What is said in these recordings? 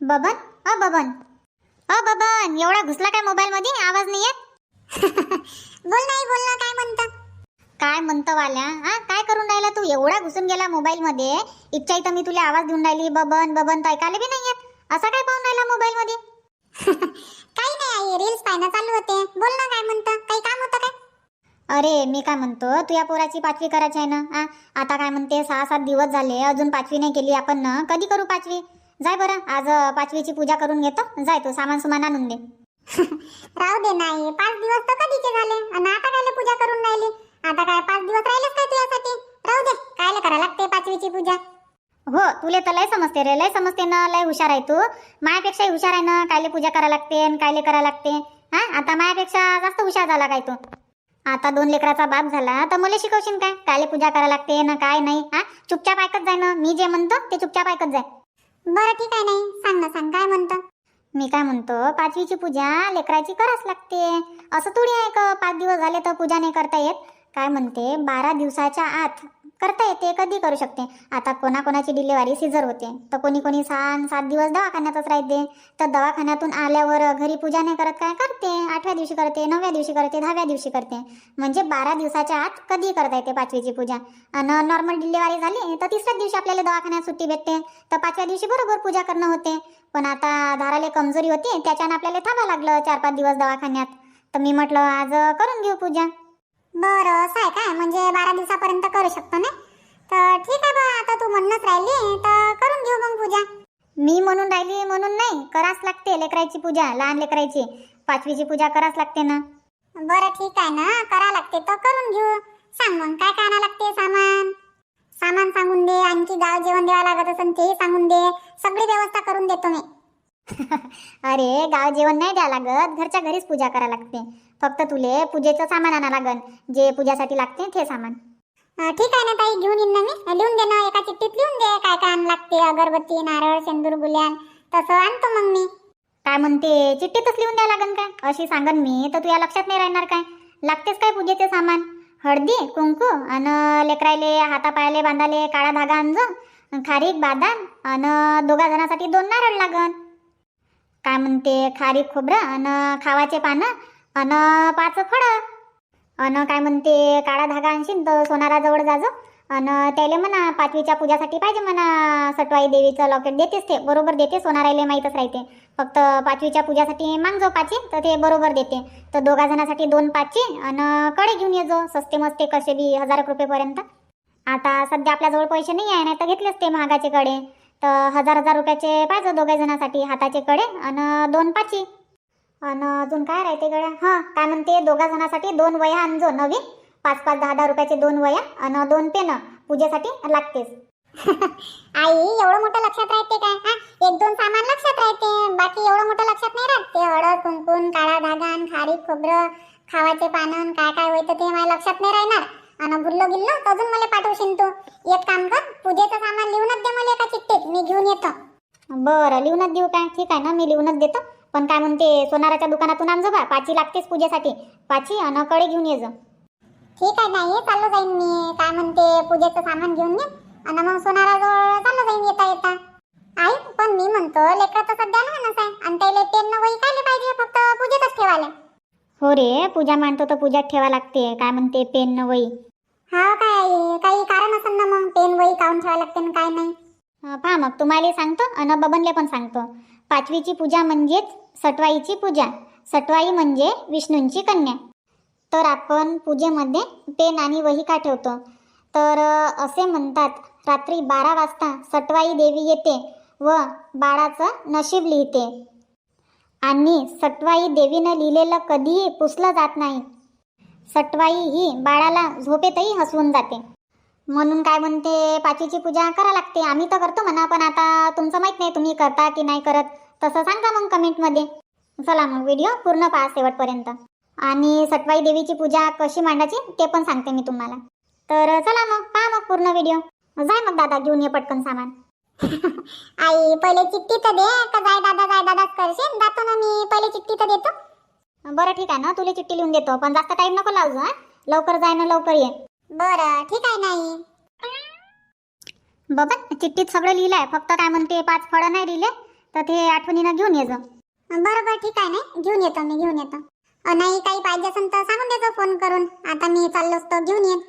बबन? अ बबन. अ बबन एवढा घुसला काय मोबाईल मध्ये आवाज नाही येत बोल नाही बोल ना काय म्हणतं? काय म्हणतं वाल्या? हा काय करून राहिला तू? एवढा घुसून गेला मोबाईल मध्ये इच्छा इथं मी तुला आवाज देऊन राहिली. बबन बबन तर ऐकायला बी नाही येत असा काय पाहून राहिला मोबाईल मध्ये काही नाही आई रील्स पाहणं चालू होते. बोल ना काय म्हणतं? काही काम होतं काय? अरे मी काय म्हणतो? तू या पोराची पाचवी करायची आहे ना? आ, आता काय म्हणते? सहा सात दिवस झाले. अजून पाचवी नाही केली आपण ना? कधी करू पाचवी? जाय बरं आज पाचवीची पूजा करून घेतो. जाय तू सामान सुमान आणून दे. राहू दे नाही पाच दिवस तर कधीचे झाले. आणि आता काय पूजा करून राहिली? आता काय पाच दिवस राहिलेच काय तुझ्यासाठी? राहू दे कायले करा लागते पाचवीची पूजा? हो तुले तर लय समजते रे लय समजते ना लय हुशार आहे तू. मायापेक्षाही हुशार आहे ना कायले पूजा करा लागते आणि कायले करा लागते. हा आता मायापेक्षा जास्त हुशार झाला काय तू? आता दोन लेकराचा बाप झाला तर मला शिकवशील काय? कायले पूजा करा लागते ना काय नाही हा? चुपचाप ऐकत जाय ना मी जे म्हणतो ते चुपचाप ऐकत जाय. बरं ठीक आहे नाही. सांग ना सांग. काय म्हणतं? मी काय म्हणतो पाचवीची पूजा लेकराची करावंच लागते. असं थोडी आहे का पाच दिवस झाले तर पूजा नाही करता येत? काय म्हणते बारा दिवसाच्या आत करता येते कधी करू शकते. आता कोणाकोणाची डिलिव्हरी सिझर होते. तर कोणी कोणी सहा सात दिवस दवाखान्यातच राहते. तर दवाखान्यातून आल्यावर घरी पूजा नाही करत काय करते? आठव्या दिवशी करते नवव्या दिवशी करते दहाव्या दिवशी करते. म्हणजे बारा दिवसाच्या आत कधी करता येते पाचवीची पूजा? आणि नॉर्मल डिलिव्हरी झाली तर तिसऱ्याच दिवशी आपल्याला दवाखान्यात सुट्टी भेटते. तर पाचव्या दिवशी बरोबर पूजा करणं होते. पण आता धाराले कमजोरी होती त्याच्यानं आपल्याला थांबा लागलं चार पाच दिवस दवाखान्यात. तर मी म्हटलं आज करून घेऊ पूजा. बरं असं आहे काय? म्हणजे बारा दिवसापर्यंत करू शकतो ना? तर ठीक आहे बा आता तू म्हणणंच राहिली तर करून घेऊ मग पूजा. मी म्हणून राहिली म्हणून नाही करावंच लागते लेकराची पूजा लहान लेकराची पाचवीची पूजा करावंच लागते ना. बरं ठीक आहे ना करा लागते तर करून घेऊ. सांग मग काय काय आणा लागते सामान? सामान सांगून दे आणखी गाव जेवण द्यावं लागत असेल तेही सांगून दे. सगळी व्यवस्था करून देतो मी. अरे गाव जेवण नाही द्या लागत. घरच्या घरीच पूजा करा लागते. फक्त तुले पूजेचं सामान आणा लागन. जे पूजासाठी लागते ते सामान. ठीक आहे ना ताई घेऊन येईन ना मी. लिहून दे ना एका चिठ्ठीत लिहून दे काय काय आण लागते. अगरबत्ती नारळ शेंदूर गुल्यान तसं आणतो मग मी. काय म्हणते? चिठ्ठीतच लिहून द्या लागन काय? अशी सांगन मी तर तुझ्या लक्षात नाही राहणार काय? लागतेच काय पूजेचे सामान? हळदी कुंकू आणि लेकरायले हातापायाले बांधाले काळा धागा आणजो. खारीक बादाम आणि दोघा जणांसाठी दोन नारळ लागन. काय म्हणते खारी खोबरं आणि खावाचे पानं आणि पाच फळं. अन काय म्हणते काळा धागा आणशील तर सोनाराजवळ जाजो. अन त्याले म्हणा पाचवीच्या पूजासाठी पाहिजे म्हणा सटवाई देवीचं लॉकेट देतेच ते बरोबर देते सोनारायले माहीतच राहते. फक्त पाचवीच्या पूजासाठी मागजो पाची तर ते बरोबर देते. तर दोघा जणांसाठी दोन पाचशे आणि कडे घेऊन येजो सस्ते मस्ते कसे बी हजार रुपयेपर्यंत. आता सध्या आपल्याजवळ पैसे नाही आहे नाही तर घेतलेच ते महागाचे कडे तर हजार हजार रुपयाचे पाहिजे दोघा जणांसाठी हाताचे कडे आणि दोन पाची. आणि अजून काय राहते गड्या? हां काय म्हणते दोघा जणांसाठी दोन वया आणजो नवीन. पाच पाच दहा दहा रुपयाचे दोन वया आणि दोन पेन पूजेसाठी लागतेच. आई एवढं मोठं लक्षात राहते काय? हा एक दोन सामान लक्षात राहते. बाकी एवढं मोठं लक्षात नाही राहत. ते हळद कुंकून काळा धागा खारी खोबरं खावाचे पानं काय काय होतं ते माझ्या लक्षात नाही राहणार. आणि भुल्लो गिल्लो तर अजून मला पाठवशील तू. एक काम कर पूजेचं सामान लिहूनच दे मला एका चिठ्ठीत मी घेऊन येतो. बरं लिहूनच देऊ काय? ठीक आहे ना मी लिहूनच देतो. पण काय म्हणते सोनाराच्या दुकानातून आणजो बा पाची लागतेच पूजेसाठी. पाची आणि कडे घेऊन ये जा ठीक आहे नाही चाललं जाईन मी. काय म्हणते पूजेचं सामान घेऊन ये. आणि मग सोनाराजवळ चाललं जाईन येता येता. आई पण मी म्हणतो लेकर तर सध्या लहानच आहे. आणि त्याला पेन वही काय पाहिजे फक्त पूजेतच ठेवायला. हो रे पूजा मांडतो तर पूजात ठेवा लागते. काय म्हणते पेन वही. हा काय काही कारण असेल ना मग? पेन वही काढून ठेवायला लागते काय नाही. पहा मग तुम्हाला सांगतो आणि बबनले पण सांगतो. पाचवीची पूजा म्हणजेच सटवाईची पूजा. सटवाई म्हणजे विष्णूंची कन्या. तर आपण पूजेमध्ये पेन आणि वही का ठेवतो? तर अ, असे म्हणतात रात्री बारा वाजता सटवाई देवी येते व बाळाचं नशीब लिहिते. आणि सटवाई देवीनं लिहिलेलं कधीही पुसलं जात नाही. सटवाई ही बाळाला झोपेतही हसवून जाते. म्हणून काय म्हणते पाचीची पूजा करा लागते. आम्ही तर करतो म्हणा पण आता तुमचं माहीत नाही तुम्ही करता की नाही करत. तसं सांगा मग कमेंटमध्ये. चला मग व्हिडिओ पूर्ण पहा शेवटपर्यंत. आणि सटवाई देवीची पूजा कशी मांडायची ते पण सांगते मी तुम्हाला. तर चला मग पहा मग पूर्ण व्हिडिओ. जाय मग दादा घेऊन ये पटकन सामान. आई पहिले चिठ्ठी तर दे. का जाय दादा जाय दादाच करशील? जातो ना मी. पहिले चिठ्ठी तर देतो. बरं ठीक आहे ना तुला चिठ्ठी लिहून देतो. पण जास्त टाईम नको लावजो हा? लवकर जाय ना लवकर ये. बरं ठीक आहे नाही. बाबा चिठ्ठीत सगळं लिहिलंय. फक्त काय म्हणते पाच फळं नाही लिहिले तर ते आठवणीनं घेऊन ये जा. बरं बरं ठीक आहे ना घेऊन येतो मी घेऊन येतो. अ, नाही काही पाहिजे असेल तर सांगून देतो फोन करून. आता मी चाललो असतो घेऊन येईन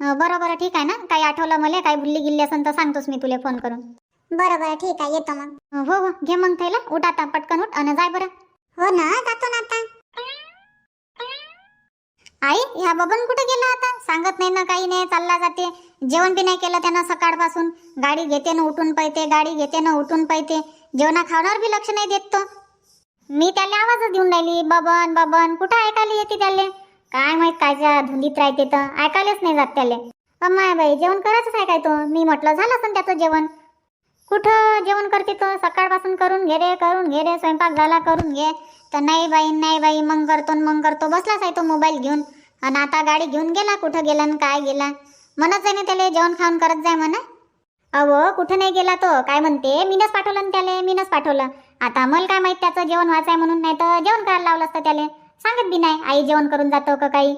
अं, बरं बरं ठीक आहे ना. काही आठवलं मला काही भुल्ली गिल्ली असेल तर सांगतोस मी तुला फोन करून. बरं बरं ठीक आहे येतो मग. अं, हो हो. घे मग थैला. उठ आता पटकन उठ आणि जाय बरं. हो ना जातो ना आता. आई ह्या बबन कुठे गेला आता? सांगत नाही ना काही नाही चालला जाते. जेवण बी नाही केलं त्यानं सकाळपासून. गाडी घेते ना उठून पळते गाडी घेते ना उठून पळते जेवणा खावण्यावर बी लक्ष नाही देत तो. मी त्याला आवाजच देऊन राहिली बबन बबन कुठं ऐकायला येते त्याले? काय माहीत कायच्या धुंदीत राहते तर ऐकायलाच नाही जात त्याले. अम्माय बाई जेवण करायचंच आहे काय तो? मी म्हटलं झालं असं त्याचं जेवण. कुठं जेवण करते तो? सकाळपासून करून घे रे करून घे रे स्वयंपाक झाला करून घे. तर नाही बाई नाही बाई मग करतो मग करतो. बसलाच आहे तो मोबाईल घेऊन. आणि आता गाडी घेऊन गेला कुठं गेला आणि काय गेला? म्हणत जाय ना त्याला जेवण खाऊन करत जाय म्हणा. अहो कुठं नाही गेला तो? काय म्हणते? मीनच पाठवलं ना त्याला मीनच पाठवलं. आता मला काय माहीत त्याचं जेवण व्हायचं आहे म्हणून नाही तर जेवण करायला लावलं असतं त्याला. सांगत बी नाही आई जेवण करून जातो का काही?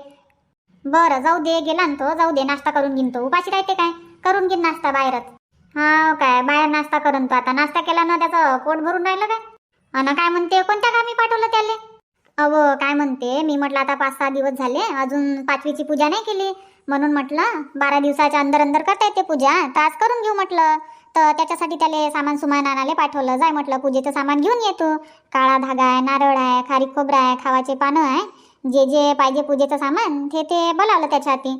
बरं जाऊ दे गेला ना तो जाऊ दे नाश्ता करून घेईन तो. उपाशी राहते काय? करून घेईन नाश्ता बाहेरच. हा काय बाहेर नाश्ता करून तो आता. नाश्ता केला ना त्याचं पोट भरून राहिलं काय? अन काय म्हणते कोणत्या कामी पाठवलं त्याले? अहो काय म्हणते मी म्हटलं आता पाच सहा दिवस झाले अजून पाचवीची पूजा नाही केली. म्हणून म्हटलं बारा दिवसाच्या अंदर अंदर करता येते पूजा तर आज करून घेऊ म्हटलं. तर त्याच्यासाठी त्याले सामान सुमान आणायला पाठवलं. जाय म्हटलं पूजेचं सामान घेऊन येतो काळा धागा आहे नारळ आहे खारीक खोबरं आहे खावाचे पानं आहे. जे जे पाहिजे पूजेचं सामान ते ते बोलावलं त्याच्या हाती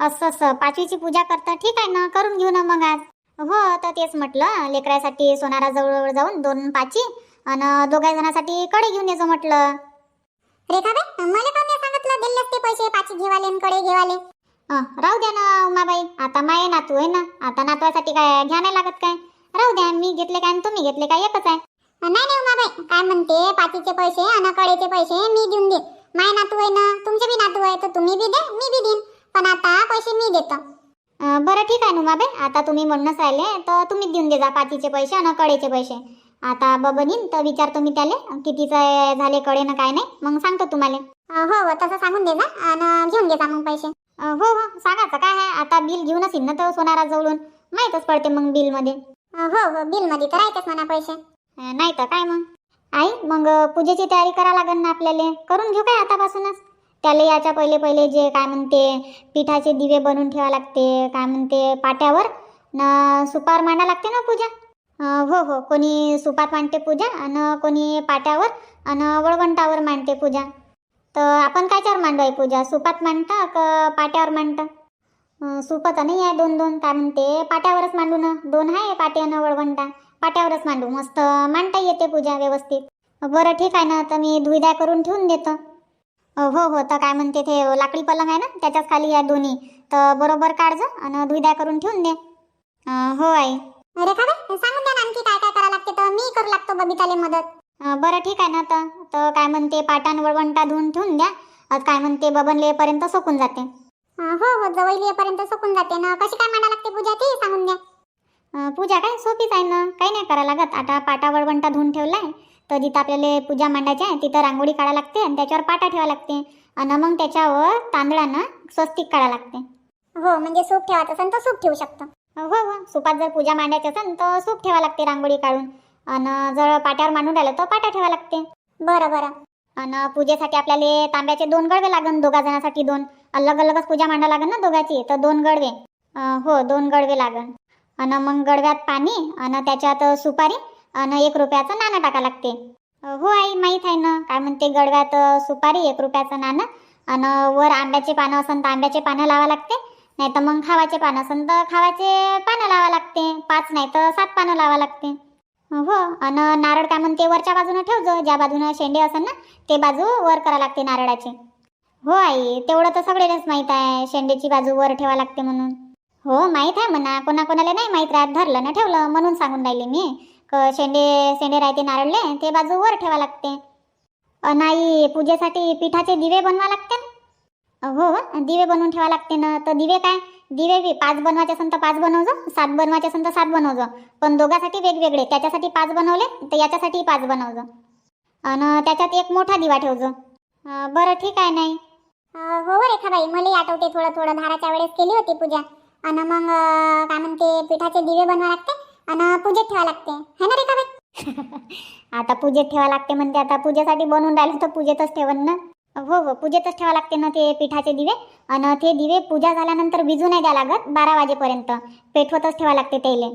असं असं पाचवीची पूजा करतं ठीक आहे ना? करून घेऊ ना मग आज. हो तर तेच म्हटलं. लेकरासाठी सोनारा जवळ जाऊन दोन पाची आणि दोघा जणांसाठी कडे घेऊन येतो म्हटलं. रेखाबाई मला काऊन नाही सांगितलं? दिले असते पैसे पाची घेवाले न कडे घेवाले. अं, राहू द्या ना उमाबाई. आता माये नातू आहे ना. आता नातवासाठी काय घ्या नाही लागत काय? राहू द्या मी घेतले काय आणि तुम्ही घेतले काय? एकच आहे. नाही नाही उमाबाई. काय म्हणते? पाचीचे पैसे आणि कडेचे पैसे मी देऊन देईन. माय नातू आहे ना तुमचे बी नातू आहे तर तुम्ही बी द्या मी बी देईन. पण आता पैसे मी देतो. बरं ठीक आहे उमाबाई आता तुम्ही म्हणणंच राहिले तर तुम्हीच देऊन दे जा पाचीचे पैसे आणि कडेचे पैसे. आता बबनीन तर विचारतो मी त्याले कितीचं झाले कडे ना काय नाही. मग सांगतो तुम्हाला. हो हो तसं सांगून दे जा आणि घेऊन घे जा मग पैसे. हो हो सांगायचं काय आहे? आता बिल घेऊनच येईन ना तो सोनारा जवळून. माहीतच पडते मग बिलमध्ये. हो हो बिलमध्ये तर राहतेच म्हणा पैसे. नाही तर काय मग? आई मग पूजेची तयारी करा लागेल ना आपल्याला. करून घेऊ काय आतापासूनच? त्याला याच्या पहिले पहिले जे काय म्हणते पिठाचे दिवे बनवून ठेवा लागते काय म्हणते पाट्यावर. न सुपार मांडा लागते ना पूजा? हो हो कोणी सुपात मांडते पूजा आणि कोणी पाट्यावर आणि वळवंटावर मांडते पूजा. तर आपण कायच्यावर मांडवाय आहे पूजा? सुपात मांडता का पाट्यावर मांडता? सुपात नाही आहे दोन दोन काय म्हणते पाट्यावरच मांडू ना? दोन आहे पाट्यानं आणि वळवंटा. पाट्यावरच मांडू. मस्त मांडता येते पूजा व्यवस्थित. बरं ठीक आहे ना तर मी धुईदाय करून ठेवून देतो. हो हो तर काय म्हणते ते लाकडी पलंग आहे ना त्याच्याच खाली या दोन्ही. तर बरोबर काढजो आणि धुईदाय करून ठेवून दे. अ, हो आई. रेखाबाई सांगून द्या ना आणखी काय काय करावं लागते तर मी करू लागतो बबिताले मदत. अ, बरं ठीक आहे ना तर. तर काय म्हणते पाटान वळवंटा धुवून ठेवून द्या. आज काय म्हणते बबनलेपर्यंत सोकून जाते. अ, हो हो जवळ येईपर्यंत सुकून जाते ना. कशी काय मांडा लागते पूजा ती सांगून द्या. अ, पूजा काय सोपीच आहे ना. काही नाही करावं लागत. आता पाटा वळवंटा धुवून ठेवलाय. तर जिथं आपल्याला पूजा मांडायची आहे तिथं रांगोळी काढा लागते आणि त्याच्यावर पाटा ठेवा लागते. आणि मग त्याच्यावर तांदळानं स्वस्तिक काढा लागते. हो म्हणजे सूप ठेवायचं असेल तर सूप ठेवू शकतो. हो हो. सुपात जर पूजा मांडायची असेल तर सूप ठेवा लागते रांगोळी काढून. आणि जर पाट्यावर मांडून राहिलं तर पाटा ठेवा लागते. बरं बरं. आणि पूजेसाठी आपल्याला तांब्याचे दोन गडवे लागन दोघा जणांसाठी दोन. अलग अलगच पूजा मांडा लागन ना दोघाची तर दोन गडवे. हो दोन गडवे लागन. आणि मग गडव्यात पाणी आणि त्याच्यात सुपारी आणि एक रुपयाचं नाणं टाका लागते. हो आई माहीत आहे ना. काय म्हणते गडव्यात सुपारी एक रुपयाचं नाणं. आणि वर आंब्याचे पानं असन तर आंब्याचे पानं लावा लागते. नाही तर मग खावाचे पानं असन तर खावाचे पानं लावा लागते. पाच नाही तर सात पानं लावा लागते. हो. आणि नारळ काय म्हणते वरच्या बाजूनं ठेवजो. ज्या बाजूनं शेंडे असन ना ते बाजू वर करा लागते नारळाचे. हो आई तेवढं तर सगळेच माहीत आहे. शेंडेची बाजू वर ठेवा लागते म्हणून. हो माहीत आहे म्हणा. कोणाकोणाला नाही माहीत राहत. धरलं ना ठेवलं. म्हणून सांगून राहिले मी. शेंडे शेंडे राहते नारळले ते बाजू वर ठेवा लागते. नाही पूजेसाठी पिठाचे दिवे बनवा लागते ना? हो, हो दिवे बनवून ठेवा लागते ना. तर दिवे काय? दिवे बी पाच बनवायचे असेल तर पाच बनवजो सात बनवायचे असेल तर सात बनवजो. पण दोघासाठी वेगवेगळे त्याच्यासाठी पाच बनवले तर याच्यासाठी पाच बनवजो. आणि त्याच्यात एक मोठा दिवा ठेवजो. बरं ठीक आहे नाही. हो हो रेखाबाई मला आठवते थोडं थोडं. धाराच्या वेळेस केली होती पूजा. आणि मग काय म्हणते पिठाचे दिवे बनवा लागते. आणि पूजेत ठेवा लागते. है ना रेखाबाई? आता पूजेत ठेवा लागते म्हणते आता पूजेसाठी बनवून राहिलं तर पूजेतच ठेवन ना. हो हो पूजेतच ठेवा लागते ना ते पिठाचे दिवे. आणि ते दिवे पूजा झाल्यानंतर विजू नाही द्या लागत बारा वाजेपर्यंत. पेटवतच ठेवा लागते त्याले.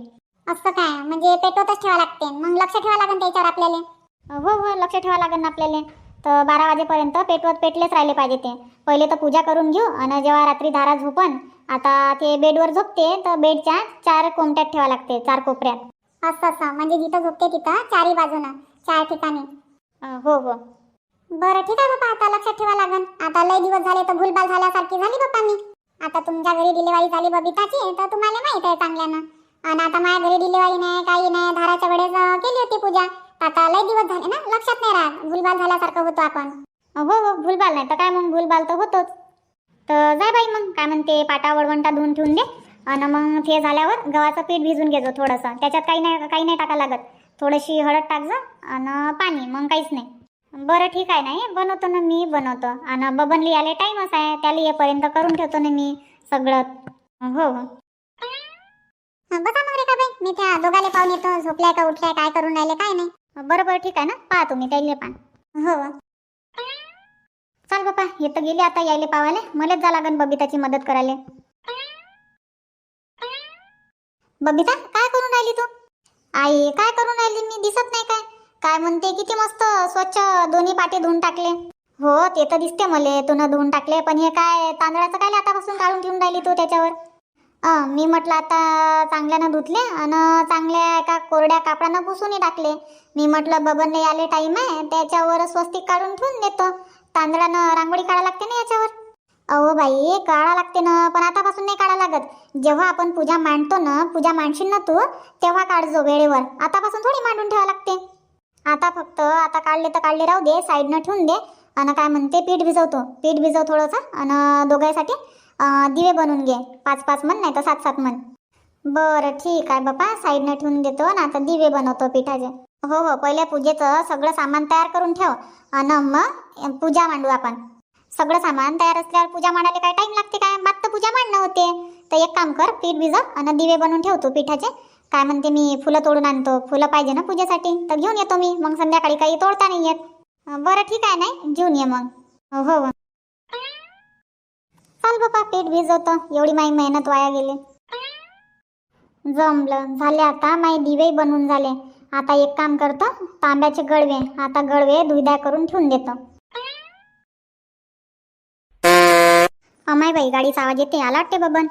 असं काय? म्हणजे पेटवतच ठेवा लागते. मग लक्ष ठेवा लागेल त्याच्यावर आपल्याला? हो हो लक्ष ठेवा लागेल ना आपल्याला. तर बारा वाजेपर्यंत पेटवत पेटलेच राहिले पाहिजे ते. पहिले तर पूजा करून घेऊ आणि जेव्हा रात्री धारा झोपन आता ते बेडवर झोपते तर बेडच्या चार कोमट्यात ठेवा लागते चार कोपऱ्यात. असं असं. म्हणजे जिथं झोपते तिथं चारी बाजूनं चार ठिकाणी. हो हो. बरं ठीक आहे बाबा आता लक्षात ठेवा लागन. आता लय दिवस झाले तर भूलभाल झाल्यासारखी झाली बाबा मी. आता तुमच्या घरी डिलिव्हरी झाली बबिताची तर तुम्हाला माहीत आहे चांगल्यानं. आणि आता माझ्या घरी डिलिव्हरी नाही काही नाही. धाराच्या वेळेस केली होती पूजा. आता लय दिवस झाले ना लक्षात नाही राहत. भूलभाल झाल्यासारखं होतो आपण. हो हो भूलभाल नाही तर काय मग? भूलभाल तर होतोच. तर जाय बाई मग. काय म्हणते पाटा वळवंटा धुवून ठेवून दे. आणि मग ते झाल्यावर गव्हाचं पीठ भिजून घेजो थोडंसं. त्याच्यात काही नाही काही नाही टाका लागत. थोडीशी हळद टाकजो आणि पाणी. मग काहीच नाही. बरं ठीक आहे नाही बनवतो ना मी बनवतो. आणि बबनली आले टाईमच आहे. त्याला येपर्यंत करून ठेवतो ना मी सगळं. हो हो. बघा बसा मग रेखा बाई मी त्या दोघाले पाहून येतो. झोपलाय का उठलाय काय करून राहिले काय नाही. बरं बरं ठीक आहे ना? पहा तुम्ही त्याले पहा हो. चाल बापा येतं गेली आता यायले पावाले. मलाच जा लागन बबिताची मदत करायला. बबिता काय करून राहिली तू? आई काय करून राहिली? मी दिसत नाही काय? काय म्हणते? किती मस्त स्वच्छ दोन्ही पाटे धुवून टाकले. हो ते तर दिसते मले तू धुवून टाकले. पण हे काय तांदळाचं काय आतापासून काढून ठेवून राहिली तू त्याच्यावर? मी म्हटलं आता चांगल्यानं धुतले आणि चांगल्या एका कोरड्या कापडानं पुसूनही टाकले. मी म्हटलं बबनने आले टाईम आहे त्याच्यावर स्वस्तिक काढून ठेवून देतो. तांदळानं रांगोळी काढा लागते ना याच्यावर? अहो बाई काढा लागते ना पण आतापासून नाही काढा लागत. जेव्हा आपण पूजा मांडतो ना पूजा मांडशील ना तू तेव्हा काढजो वेळेवर. आतापासून थोडी मांडून ठेवा लागते. आता फक्त आता काढले तर काढले राहू दे साईडनं ठेवून दे. आणि काय म्हणते पीठ भिजवतो. पीठ भिजव थोडंसं आणि दोघांसाठी दिवे बनवून घे. पाच पाच मन नाही तर सात सात मन बरं ठीक आहे बापा. साईडनं ठेवून देतो ना आता दिवे बनवतो पिठाचे. हो हो. पहिल्या पूजेचं सगळं सामान तयार करून ठेव. आणि मग पूजा मांडू आपण. सगळं सामान तयार असल्यावर पूजा मांडायला काय टाइम लागते काय? बात तर पूजा मांडणं होते. तर एक काम कर पीठ भिजव आणि दिवे बनवून ठेवतो पिठाचे. काय म्हणते मी फुलं तोडून आणतो. फुलं पाहिजे ना पूजेसाठी? तर घेऊन येतो मी. मग संध्याकाळी काही तोडता नाही येत. बरं ठीक आहे नाही? घेऊन ये मग. हो हो. चाल बाबा पीठ भिजवतो. एवढी माई मेहनत वाया गेली. जमलं. झाले आता माई दिवे बनवून झाले. आता एक काम करतो तांब्याचे गळवे आता गळवे धुईदाय करून ठेवून देतो. अमाय बाई गाडीचा आवाज येते आला वाटते बबन?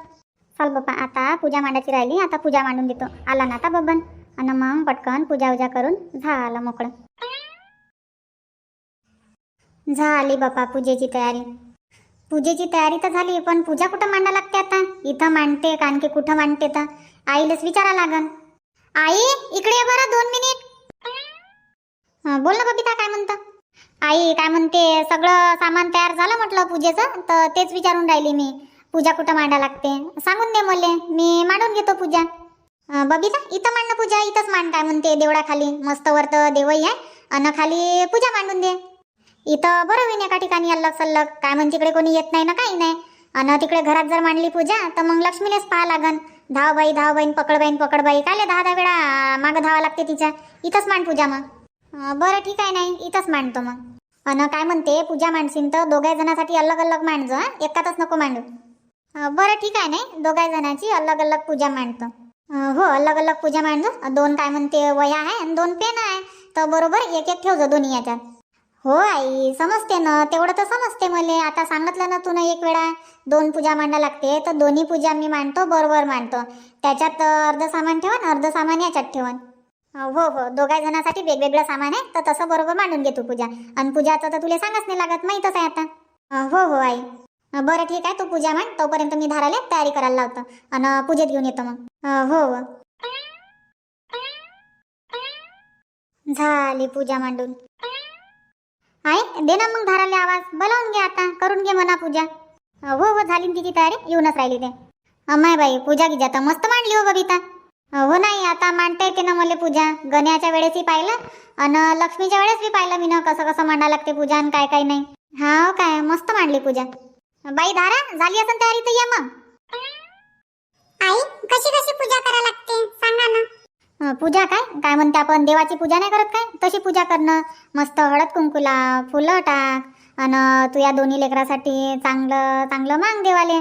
चल बाबा आता पूजा मांडायची राहिली. आता पूजा मांडून देतो. आला ना आता बबन? आणि मग पटकन पूजा उजा करून झालं मोकळं. झाली बापा पूजेची तयारी. पूजेची तयारी तर झाली पण पूजा कुठं मांडा लागते आता? इथं मांडते कारण की कुठं मांडते तर? आईलाच विचारा लागन. आई इकडे बरं दोन मिनिट. बोल ना बबिता काय म्हणतं? आई काय म्हणते सगळं सामान तयार झालं म्हटलं पूजेचं तर तेच विचारून राहिली मी. पूजा कुठं मांडा लागते? सांगून दे मले मी मांडून घेतो पूजा. बबिता इथं मांड पूजा इथंच मांड काय म्हणते देवळाखाली. मस्त वरत देवही आहे. अन खाली पूजा मांडून दे. इथं बरं होईन एका ठिकाणी अल्लग सल्लग. काय म्हणजे तिकडे कोणी येत नाही ना काही नाही. अन तिकडे घरात जर मांडली पूजा तर मग लक्ष्मीनेच पाहा लागन. धाव बाई धाव बाईन पकड बाईन पकड बाई काय दहा दहा वेळा मागं धावा लागते तिच्या. इथंच मांड पूजा मग. बरं ठीक आहे नाही इथंच मांडतो मग. अन काय म्हणते पूजा मांडशीन तर दोघ्या जणांसाठी अलग अलग मांडजो हा. एकातच नको मांडू. बरं ठीक आहे नाही दोघा जणांची अलग अलग पूजा मांडतो. हो अलग अलग पूजा मांडजो. दोन काय म्हणते वया आहे आणि दोन पेन आहे. तर बरोबर एक एक ठेवजो दोन्ही याच्यात. हो आई समजते ना. तेवढं तर समजते मले. आता सांगितलं ना तू ना एक वेळा दोन पूजा मांडा लागते तर दोन्ही पूजा मी मांडतो बरोबर मांडतो. त्याच्यात अर्ध सामान ठेवन अर्ध सामान याच्यात ठेवन. हो हो. दोघा जणांसाठी वेगवेगळं सामान आहे तर तसं बरोबर मांडून घे तू पूजा. आणि पूजाचं तर तुला सांगच नाही लागत माहीतच आहे आता. हो हो आई. बरं ठीक आहे तू पूजा मांड. तोपर्यंत मी धाराला तयारी करायला लावतो. आणि पूजेत घेऊन येतो मग. हो हो. झाली पूजा मांडून. आहे दे ना मग धाराले आवाज. बोलावून घे आता. करून घे म्हणा पूजा. हो हो झाली तिची तयारी. येऊनच राहिली ते. अमाय बाई पूजा गिजा तर मस्त मांडली हो बबिता. हो नाही आता मांडता येते ना मला पूजा. गण्याच्या वेळेसही पाहिलं आणि लक्ष्मीच्या वेळेस बी पाहिलं मी ना कसं कसं मांडा लागते पूजा आणि काय काय नाही. हा हो काय मस्त मांडली पूजा. बाई धारा झाली असं तयारी तर ये मग. आई कशी कशी पूजा करा लागते? सांगा ना. पूजा काय? काय म्हणते आपण? देवाची पूजा नाही करत काय? तशी पूजा करणं. मस्त हळद कुंकुला फुलं टाक. आणि तू या दोन्ही लेकरासाठी चांगलं चांगलं माग देवाले.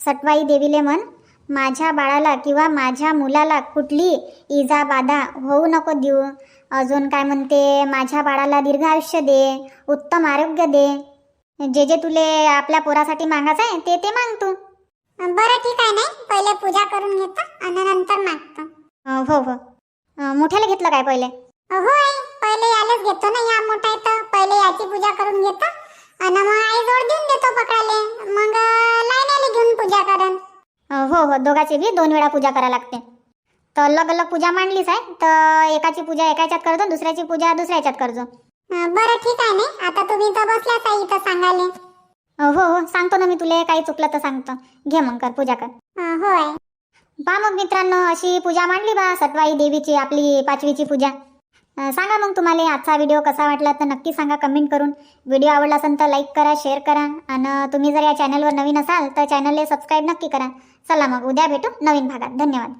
सटवाई देवीले म्हण माझ्या बाळाला किंवा माझ्या मुलाला कुठली इजा बाधा होऊ नको देऊ. अजून काय म्हणते माझ्या बाळाला दीर्घ आयुष्य दे उत्तम आरोग्य दे. जे जे तुले आपल्या पोरासाठी मागायचं आहे ते ते माग तू. बरं ठीक आहे नाही. पहिले पूजा करून घेतो आणि नंतर मागतो. हो हो. मोठ्याला घेतलं काय पहिले? हो आई पहिले यालाच घेतो ना या मोठा येतो पहिले याची पूजा करून घेतो. आणि मग आई जोड देऊन देतो पकडाले मग लाईनाले घेऊन पूजा करन हो हो. दोघाची बी दोन वेळा पूजा करा लागते. तर अलग अलग पूजा मांडलीच आहे. तर एकाची पूजा एका याच्यात करतो दुसऱ्याची पूजा दुसऱ्या याच्यात करतो बरं ठीक आहे नाही आता तुम्ही तर बसल्याच आई इथं सांगाले हो हो. सांगतो ना मी तुला. काही चुकलं तर सांगतो. घे मग कर पूजा कर. अं, पा मग मित्रांनो अशी पूजा मांडली बा सटवाई देवीची आपली पाचवीची पूजा. अं, सांगा मग तुम्हाला आजचा व्हिडिओ कसा वाटला तर नक्की सांगा कमेंट करून. व्हिडिओ आवडला असेल तर लाईक करा शेअर करा आणि तुम्ही जर या चॅनलवर नवीन असाल तर चॅनलला सबस्क्राईब नक्की करा. चला मग उद्या भेटू नवीन भागात. धन्यवाद.